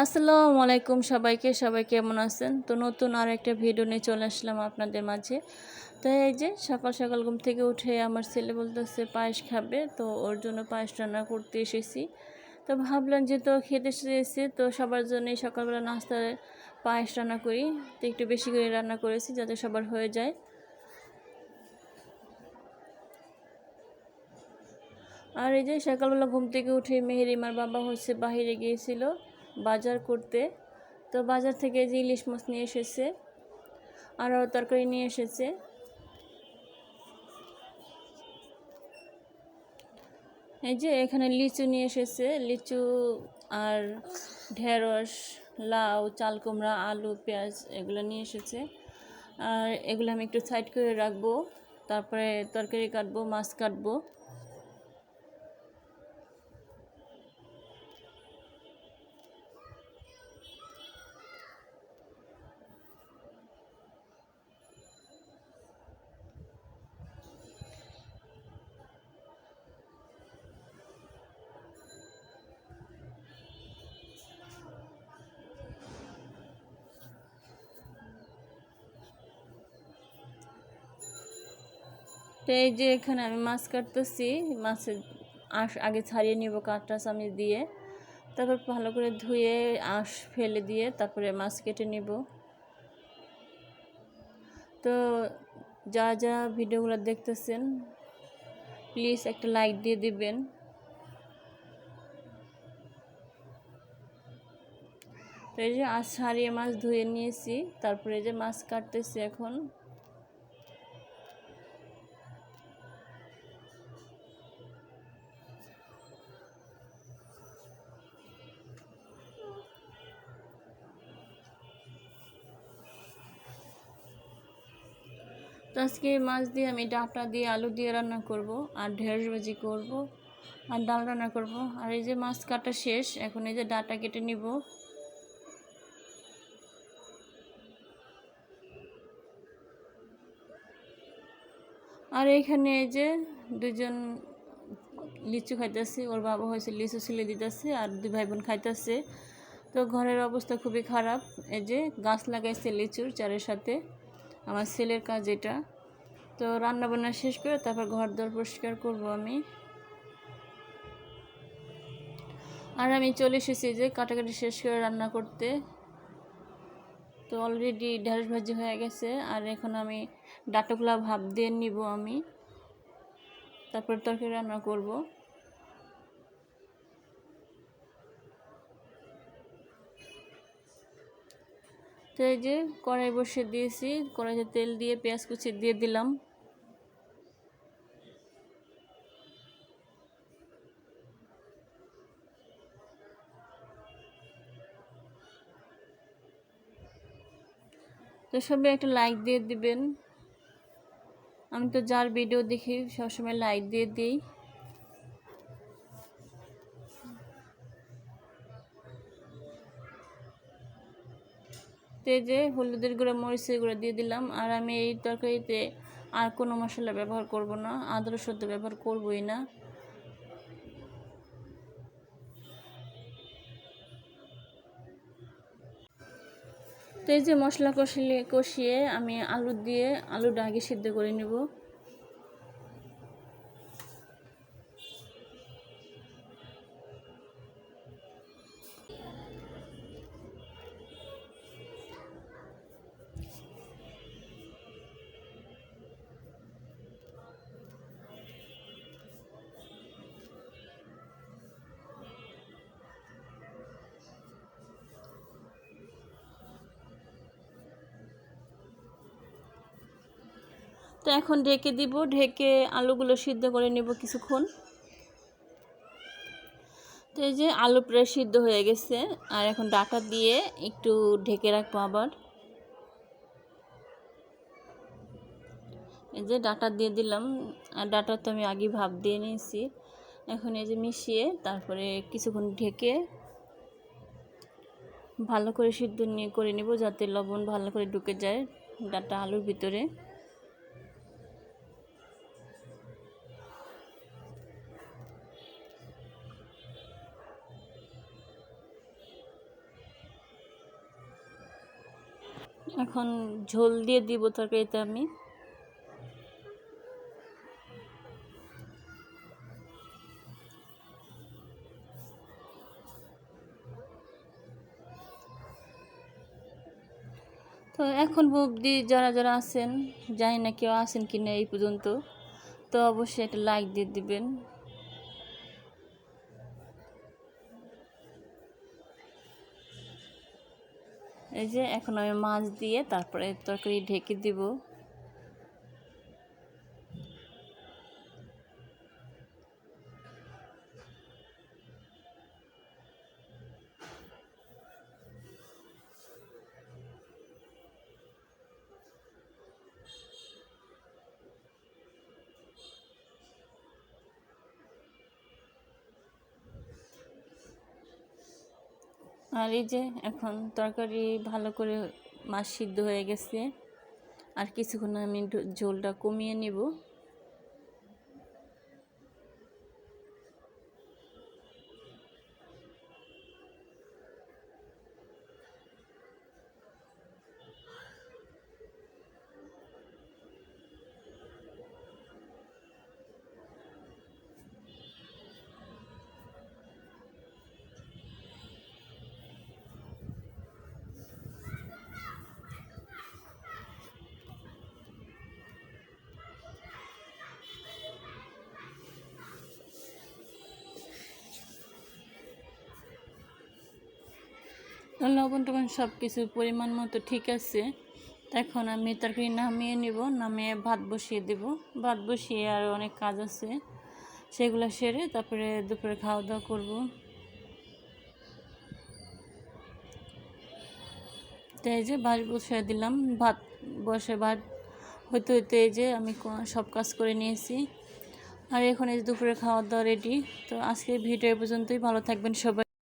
আসসালামু আলাইকুম সবাইকে। সবাই কেমন আছেন? তো নতুন আর একটা ভিডিও নিয়ে চলে আসলাম আপনাদের মাঝে। তো এই যে সকাল সকাল ঘুম থেকে উঠে আমার ছেলে বলতেছে পায়েস খাবে, তো ওর জন্য পায়েস রান্না করতে এসেছি। তো ভাবলাম যে তো খেতে এসেছে তো সবার জন্যই সকালবেলা নাস্তায় পায়েস রান্না করি। তো একটু বেশি করে রান্না করেছি যাতে সবার হয়ে যায়। আর এই যে সকালবেলা ঘুম থেকে উঠে মেহেরিমার বাবা হচ্ছে বাহিরে গিয়েছিল। বাজার করতে। তো বাজার থেকে যে ইলিশ মাছ নিয়ে এসেছে, আরও তরকারি নিয়ে এসেছে। এই যে এখানে লিচু নিয়ে এসেছে, লিচু আর ঢেঁড়স, লাউ, চাল কুমড়া, আলু, পেঁয়াজ এগুলো নিয়ে এসেছে। আর এগুলো আমি একটু সাইড করে রাখব, তারপরে তরকারি কাটবো, মাছ কাটবো। তো এই যে এখানে আমি মাছ কাটতেছি, মাছের আঁশ আগে ছাড়িয়ে নিব কাঁটা চামি দিয়ে। তারপর ভালো করে ধুয়ে আঁশ ফেলে দিয়ে তারপরে মাছ কেটে নিব। তো যা যা ভিডিওগুলো দেখতেছেন প্লিজ একটা লাইক দিয়ে দিবেন। তো এই যে আঁশ ছাড়িয়ে মাছ ধুয়ে নিয়েছি, তারপরে যে মাছ কাটতেছি এখন। তো আজকে মাছ দিয়ে আমি ডাঁটা দিয়ে আলু দিয়ে রান্না করব, আর ঢেঁড়স ভাজি করব, আর ডাল রান্না করব। আর এই যে মাছ কাটা শেষ, এখন এই যে ডাঁটা কেটে নিব। আর এইখানে এই যে দুজন লিচু খাইতেছে, ওর বাবা হয়েছে লিচু ছিলে দিতেছে, আর দুই ভাই বোন খাইতেছে। তো ঘরের অবস্থা খুবই খারাপ, এই যে গাছ লাগাইছে লিচুর চারের সাথে। আমার ছেলের কাজ এটা। তো রান্না বান্না শেষ করে তারপর ঘর দর পরিষ্কার করব আমি। আর আমি চলে এসেছি যে কাটাকাটি শেষ করে রান্না করতে। তো অলরেডি ঢেঁড়স ভাজি হয়ে গেছে, আর এখন আমি ডাটাগুলা ভাব দিয়ে নিব আমি। তারপর তরকারি রান্না করব। তো এই যে কড়াই বসে দিয়েছি, কড়াইতে তেল দিয়ে, পেঁয়াজ কুচি দিয়ে দিলাম। তো সবাই একটা লাইক দিয়ে দিবেন। আমি তো যার ভিডিও দেখি, সবসময় লাইক দিয়ে দিই। তেজে হলুদের গুঁড়া, মরিচের গুঁড়া দিয়ে দিলাম। আর আমি এই তরকারিতে আর কোনো মশলা ব্যবহার করব না আদর সদ্য ব্যবহার করবই না। তো এই যে মশলা কষিয়ে কষিয়ে আমি আলু দিয়ে আলুটা আগে সিদ্ধ করে নেব। তো এখন ঢেকে দিব, ঢেকে আলুগুলো সিদ্ধ করে নেব কিছুক্ষণ। তো এই যে আলু প্রায় সিদ্ধ হয়ে গেছে, আর এখন ডাটা দিয়ে একটু ঢেকে রাখব আবার। এই যে ডাটা দিয়ে দিলাম, আর ডাটা তো আমি আগে ভাব দিয়ে নিয়েছি। এখন এই যে মিশিয়ে তারপরে কিছুক্ষণ ঢেকে ভালো করে সিদ্ধ নিয়ে করে নেব, যাতে লবণ ভালো করে ঢুকে যায় ডাটা আলুর ভিতরে। এখন ঝোল দিয়ে দিব তরকারিতে আমি। তো এখন অবধি যারা যারা আছেন, জানি না কেউ আছেন কি না এই পর্যন্ত, তো অবশ্যই একটা লাইক দিয়ে দিবেন। এই যে এখন আমি মাছ দিয়ে তারপরে তরকারি ঢেকে দিব। আর এই যে এখন তরকারি ভালো করে মাছ সিদ্ধ হয়ে গেছে। আর কিছুক্ষণ আমি ঝোলটা কমিয়ে নিব। লবণ টবণ সব কিছু পরিমাণ মতো ঠিক আছে। এখন আমি তরকারি নামিয়ে নিব, নামিয়ে ভাত বসিয়ে দেব। ভাত বসিয়ে আর অনেক কাজ আছে, সেগুলো সেরে তারপরে দুপুরে খাওয়া দাওয়া করব। তো এই যে ভাত বসিয়ে দিলাম, ভাত বসে, ভাত হইতে হইতে এই যে আমি সব কাজ করে নিয়েছি। আর এখন এই দুপুরে খাওয়া দাওয়া রেডি তো আজকে ভিডিও পর্যন্তই। ভালো থাকবেন সবাই।